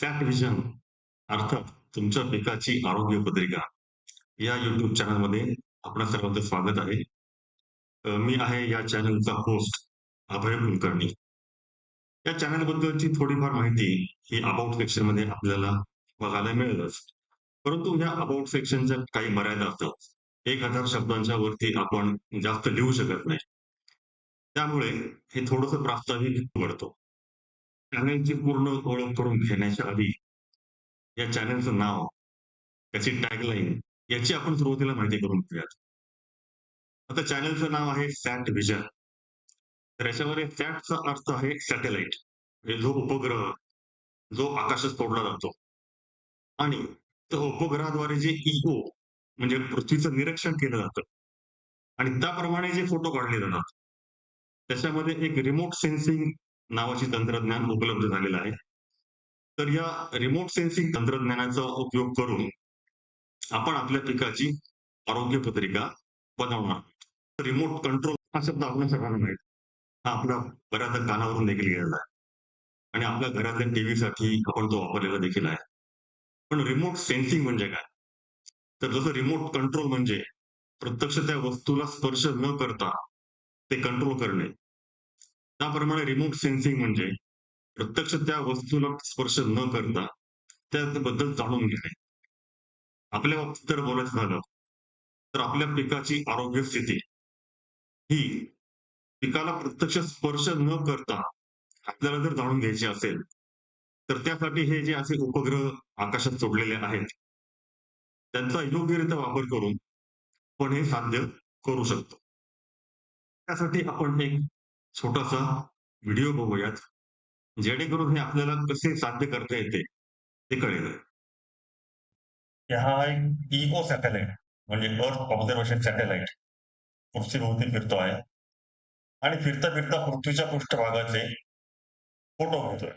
Fact vision अर्थात तुमच्या पिकाची आरोग्य पत्रिका. या युट्यूब चॅनलमध्ये आपल्या सर्वांचं स्वागत आहे. मी आहे या चॅनलचा होस्ट अभय कुलकर्णी. या चॅनलबद्दलची थोडीफार माहिती ही अबाउट सेक्शनमध्ये आपल्याला बघायला मिळेलच. परंतु या अबाउट सेक्शनच्या काही मर्यादा असतात. एक हजार शब्दांच्या वरती आपण जास्त लिहू शकत नाही. त्यामुळे हे थोडस प्रास्ताविक वाढतो चॅनलची पूर्ण ओळख करून घेण्याच्या आधी या चॅनलचं नाव त्याची टॅगलाईन याची आपण सुरुवातीला माहिती करून घेऊयात. आता चॅनलचं नाव आहे सॅट विजन तर याच्यामध्ये सॅटचा अर्थ आहे सॅटेलाइट म्हणजे जो उपग्रह जो आकाशात सोडला जातो. आणि त्या उपग्रहाद्वारे जे इओ म्हणजे पृथ्वीचं निरीक्षण केलं जातं. आणि त्याप्रमाणे जे फोटो काढले जातात. त्याच्यामध्ये एक रिमोट सेन्सिंग नावाची तंत्रज्ञान उपलब्ध झालेलं आहे. तर या रिमोट सेन्सिंग तंत्रज्ञानाचा उपयोग करून आपण आपल्या पिकाची आरोग्य पत्रिका बनवणार रिमोट कंट्रोल हा शब्द आपल्या सगळ्यांना माहीत हा आपल्या बऱ्याचदा कानावरून देखील गेलेला आहे. आणि आपल्या घरातल्या टीव्हीसाठी आपण तो वापरलेला देखील आहे. पण रिमोट सेन्सिंग म्हणजे काय? तर जसं रिमोट कंट्रोल म्हणजे प्रत्यक्ष त्या वस्तूला स्पर्श न करता ते कंट्रोल करणे. त्याप्रमाणे रिमोट सेन्सिंग म्हणजे प्रत्यक्ष त्या वस्तूला स्पर्श न करता त्याबद्दल जाणून घेणे. आपल्या बाबतीत जर बोलायचं झालं तर आपल्या पिकाची आरोग्य स्थिती ही पिकाला प्रत्यक्ष स्पर्श न करता आपल्याला जर जाणून घ्यायची असेल तर त्यासाठी हे जे असे उपग्रह आकाशात सोडलेले आहेत त्यांचा योग्यरित्या वापर करून आपण हे साध्य करू शकतो. त्यासाठी आपण एक छोटासा व्हिडिओ बघूयात. जेणेकरून हे आपल्याला कसे साध्य करता येते ते कळेल. हा एक इको सॅटेलाइट म्हणजे अर्थ ऑब्झर्वेशन सॅटेलाइट पृथ्वीभोवती फिरतो आहे. आणि फिरता फिरता पृथ्वीच्या पृष्ठभागाचे फोटो घेतोय.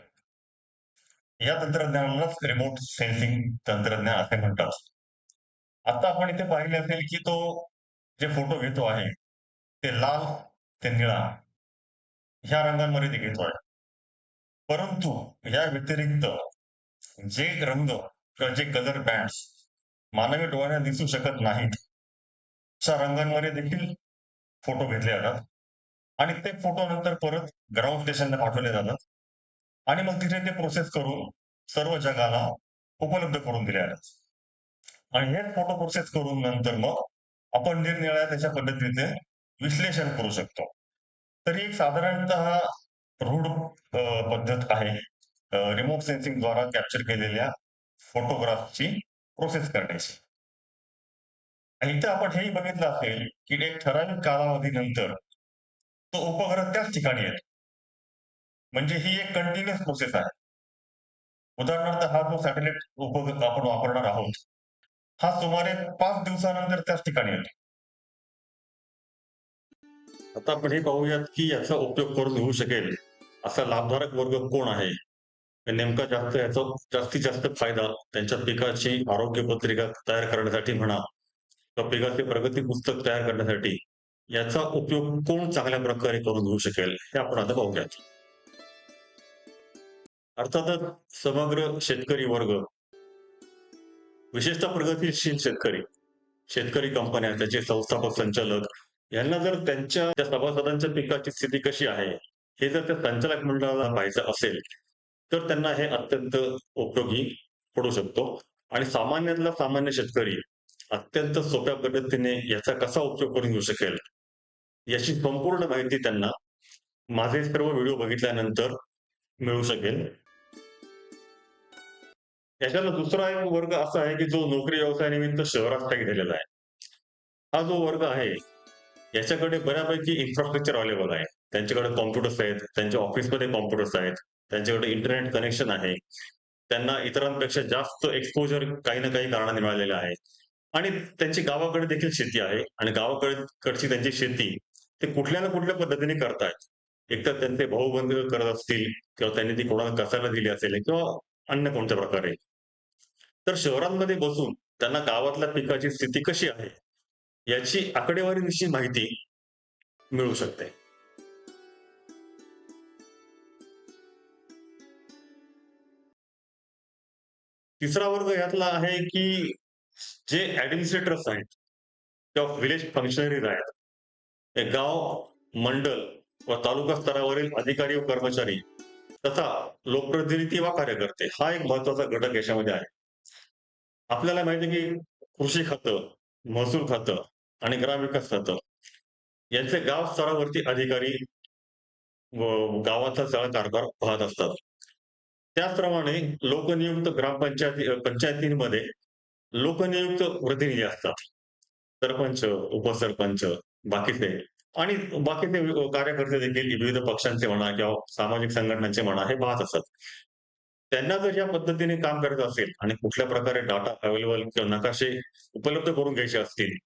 या तंत्रज्ञानालाच रिमोट सेन्सिंग तंत्रज्ञान असे म्हणतात. आता आपण इथे पाहिले असेल की तो जे फोटो घेतो आहे ते लाल ते निळा. ह्या रंगांमध्ये ते घेतो आहे परंतु या व्यतिरिक्त जे रंग किंवा जे कलर बँड्स मानवी डोळ्याला दिसू शकत नाहीत अशा रंगांमध्ये देखील फोटो घेतले जातात. आणि ते फोटो नंतर परत ग्राउंड स्टेशनला पाठवले जातात. आणि मग तिथे ते प्रोसेस करून सर्व जगाला उपलब्ध करून दिले जातात. आणि हे फोटो प्रोसेस करून नंतर मग आपण निरनिराळ्या त्याच्या पद्धतीचे विश्लेषण करू शकतो. तरी एक साधारणतः रूढ पद्धत आहे. रिमोट सेन्सिंग द्वारा कॅप्चर केलेल्या फोटोग्राफची प्रोसेस करण्याची. इथं आपण हेही बघितलं असेल की एक ठराविक कालावधीनंतर तो उपग्रह त्याच ठिकाणी येतो. म्हणजे ही एक कंटिन्युअस प्रोसेस आहे. उदाहरणार्थ हा जो सॅटेलाइट उपग्रह आपण वापरणार आहोत हा सुमारे पाच दिवसानंतर त्याच ठिकाणी येतो. आता आपण हे पाहूयात की याचा उपयोग करून घेऊ शकेल असा लाभधारक वर्ग कोण आहे? नेमका जास्त याचा जास्तीत जास्त फायदा त्यांच्या पिकाची आरोग्य पत्रिका तयार करण्यासाठी म्हणा किंवा पिकाचे प्रगती पुस्तक तयार करण्यासाठी याचा उपयोग कोण चांगल्या प्रकारे करून घेऊ शकेल हे आपण आता पाहूयात. अर्थातच समग्र शेतकरी वर्ग विशेषतः प्रगतीशील शेतकरी शेतकरी कंपन्या त्याचे संस्थापक संचालक यांना जर त्यांच्या त्या सभासदांच्या पिकाची स्थिती कशी आहे हे जर त्या संचालक मंडळाला पाहायचं असेल तर त्यांना हे अत्यंत उपयोगी पडू शकतो. आणि सामान्यातला सामान्य शेतकरी अत्यंत सोप्या पद्धतीने याचा कसा उपयोग करून घेऊ शकेल याची संपूर्ण माहिती त्यांना माझे सर्व व्हिडिओ बघितल्यानंतर मिळू शकेल. याच्यातला दुसरा एक वर्ग असा आहे की जो नोकरी व्यवसायानिमित्त शहरात स्थायिक झालेला आहे. हा जो वर्ग आहे याच्याकडे बऱ्यापैकी इन्फ्रास्ट्रक्चर अवेलेबल आहे. त्यांच्याकडे कॉम्प्युटर्स आहेत त्यांच्या ऑफिसमध्ये कॉम्प्युटर्स आहेत त्यांच्याकडे इंटरनेट कनेक्शन आहे. त्यांना इतरांपेक्षा जास्त एक्सपोजर काही ना काही कारणाने मिळालेलं आहे. आणि त्यांची गावाकडे देखील शेती आहे. आणि गावाकडची त्यांची शेती ते कुठल्या ना कुठल्या पद्धतीने करतायत. एकतर त्यांचे भाऊबंद करत असतील किंवा त्यांनी ती कोणाला कसायला दिली असेल किंवा अन्य कोणत्या प्रकारे. तर शहरांमध्ये बसून त्यांना गावातल्या पिकाची स्थिती कशी आहे? याची आकडेवारीविषयी माहिती मिळू शकते. तिसरा वर्ग यातला आहे की जे ऍडमिनिस्ट्रेटर्स आहेत किंवा विलेज फंक्शनरीज आहेत. हे गाव मंडल व तालुका स्तरावरील अधिकारी व कर्मचारी तथा लोकप्रतिनिधी व कार्यकर्ते हा एक महत्त्वाचा घटक याच्यामध्ये आहे. आपल्याला माहिती की कृषी खातं महसूल खातं आणि ग्रामविकास खातं. यांचे गाव स्तरावरती अधिकारी व गावाचा सगळा कारभार पाहत असतात. त्याचप्रमाणे लोकनियुक्त ग्रामपंचायती पंचायतींमध्ये लोकनियुक्त प्रतिनिधी असतात. सरपंच उपसरपंच बाकीचे. आणि बाकीचे कार्यकर्ते देखील विविध पक्षांचे म्हणा किंवा सामाजिक संघटनांचे म्हणा हे पाहत असतात. त्यांना जर या पद्धतीने काम करायचं असेल आणि कुठल्या प्रकारे डाटा अवेलेबल किंवा नकाशे उपलब्ध करून घ्यायचे असतील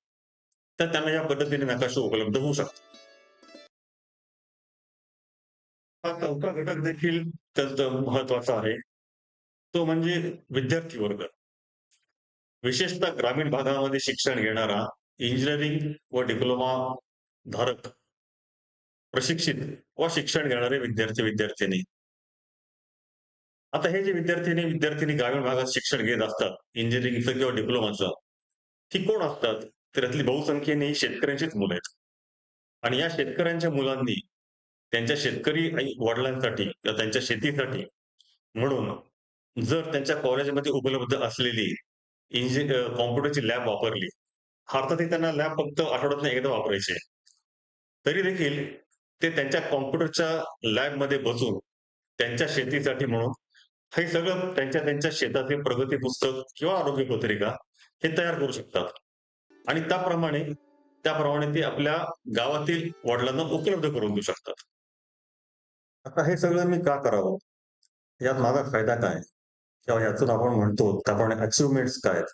तर त्यांना या पद्धतीने नकाशे उपलब्ध होऊ शकतात हा चौथा घटक देखील त्यात महत्त्वाचा आहे. तो म्हणजे विद्यार्थी वर्ग विशेषतः ग्रामीण भागामध्ये शिक्षण घेणारा इंजिनिअरिंग व डिप्लोमा धारक प्रशिक्षित व शिक्षण घेणारे विद्यार्थी विद्यार्थिनी. आता हे जे विद्यार्थिनी विद्यार्थिनी ग्रामीण भागात शिक्षण घेत असतात इंजिनिअरिंगचं किंवा डिप्लोमाचं ती कोण असतात? त्यातली बहुसंख्येने ही शेतकऱ्यांचीच मुलं आहेत. आणि या शेतकऱ्यांच्या मुलांनी त्यांच्या शेतकरी आई वडिलांसाठी किंवा त्यांच्या शेतीसाठी म्हणून जर त्यांच्या कॉलेजमध्ये उपलब्ध असलेली इंजि कॉम्प्युटरची लॅब वापरली अर्थात त्यांना लॅब फक्त आठवड्यातून एकदा वापरायचे. तरी देखील ते त्यांच्या कॉम्प्युटरच्या लॅबमध्ये बसून त्यांच्या शेतीसाठी म्हणून हे सगळं त्यांच्या त्यांच्या शेताचे प्रगती पुस्तक किंवा आरोग्य पत्रिका हे तयार करू शकतात. आणि त्याप्रमाणे त्याप्रमाणे ते आपल्या गावातील वडिलांना उपलब्ध करून देऊ शकतात. आता हे सगळं मी का करावं? यात माझा फायदा काय? किंवा यातून आपण म्हणतो त्याप्रमाणे अचिव्हमेंट्स काय आहेत?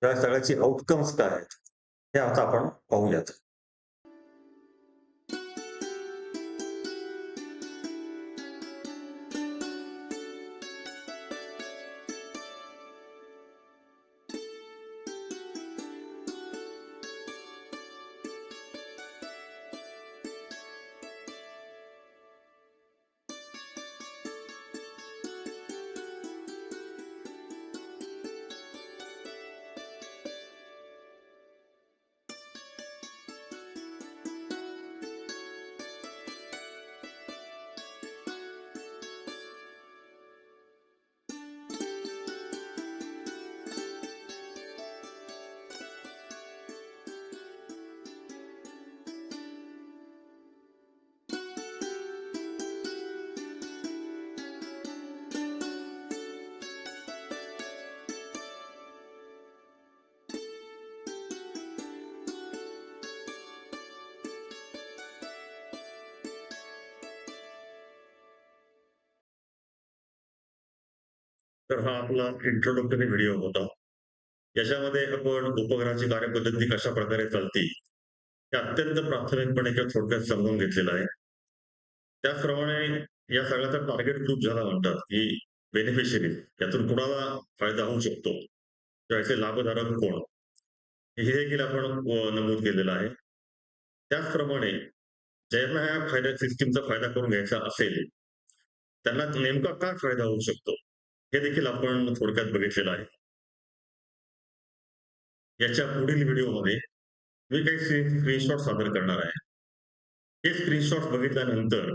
किंवा सगळ्याची आउटकम्स काय आहेत? हे आता आपण पाहूयात. तर हा आपला इंट्रोडक्टरी व्हिडिओ होता. याच्यामध्ये आपण उपग्रहाची कार्यपद्धती कशा प्रकारे चालती हे अत्यंत प्राथमिकपणे किंवा थोडक्यात समजून घेतलेलं आहे. त्याचप्रमाणे या सगळ्याचा टार्गेट ग्रुप झाला म्हणतात की बेनिफिशरी यातून कुणाला फायदा होऊ शकतो? त्याचे लाभधारक कोण? हे देखील आपण नमूद केलेलं आहे. त्याचप्रमाणे ज्यांना ह्या फायदा सिस्टीमचा फायदा करून घ्यायचा असेल त्यांना नेमका काय फायदा होऊ शकतो? हे देखील आपण थोडक्यात बघितलेलं आहे. याच्या पुढील व्हिडिओमध्ये मी काही स्क्रीनशॉट सादर करणार आहे. हे स्क्रीनशॉट बघितल्यानंतर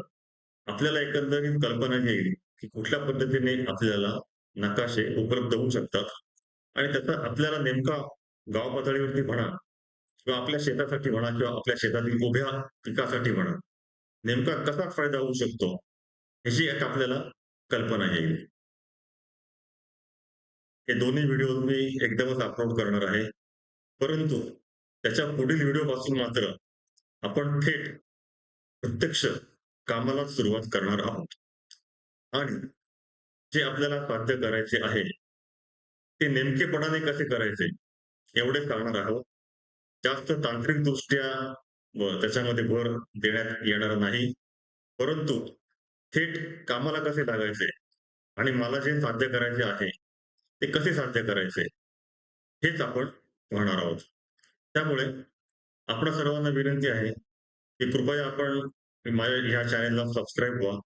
आपल्याला एकंदरीत कल्पना येईल की कुठल्या पद्धतीने आपल्याला नकाशे उपलब्ध होऊ शकतात आणि त्याचा आपल्याला नेमका गाव पातळीवरती म्हणा किंवा आपल्या शेतासाठी म्हणा किंवा आपल्या शेतातील उभ्या पिकासाठी म्हणा नेमका कसा फायदा होऊ शकतो ह्याची एक आपल्याला कल्पना येईल. हे दोन्ही व्हिडिओ मी एकदमच अपलोड करणार आहे. परंतु त्याच्या पुढील व्हिडिओ पासून मात्र आपण थेट प्रत्यक्ष कामाला सुरुवात करणार आहोत. आणि जे आपल्याला साध्य करायचे आहे ते नेमकेपणाने कसे करायचे एवढे सांगणार आहोत. जास्त तांत्रिक दृष्ट्या व त्याच्यामध्ये भर देण्यात येणार नाही. परंतु थेट कामाला कसे लागायचे आणि मला जे साध्य करायचे आहे ते कसे साध्य करायचे? हेच आपण पाहणार आहोत. त्यामुळे आपण सर्वांना विनंती आहे की कृपया आपण माझ्या ह्या चॅनेलला सबस्क्राईब व्हा.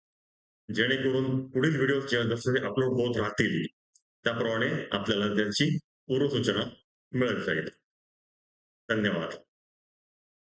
जेणेकरून पुढील व्हिडिओ जसे अपलोड होत राहतील त्याप्रमाणे आपल्याला त्याची पूर्वसूचना मिळत जाईल. धन्यवाद.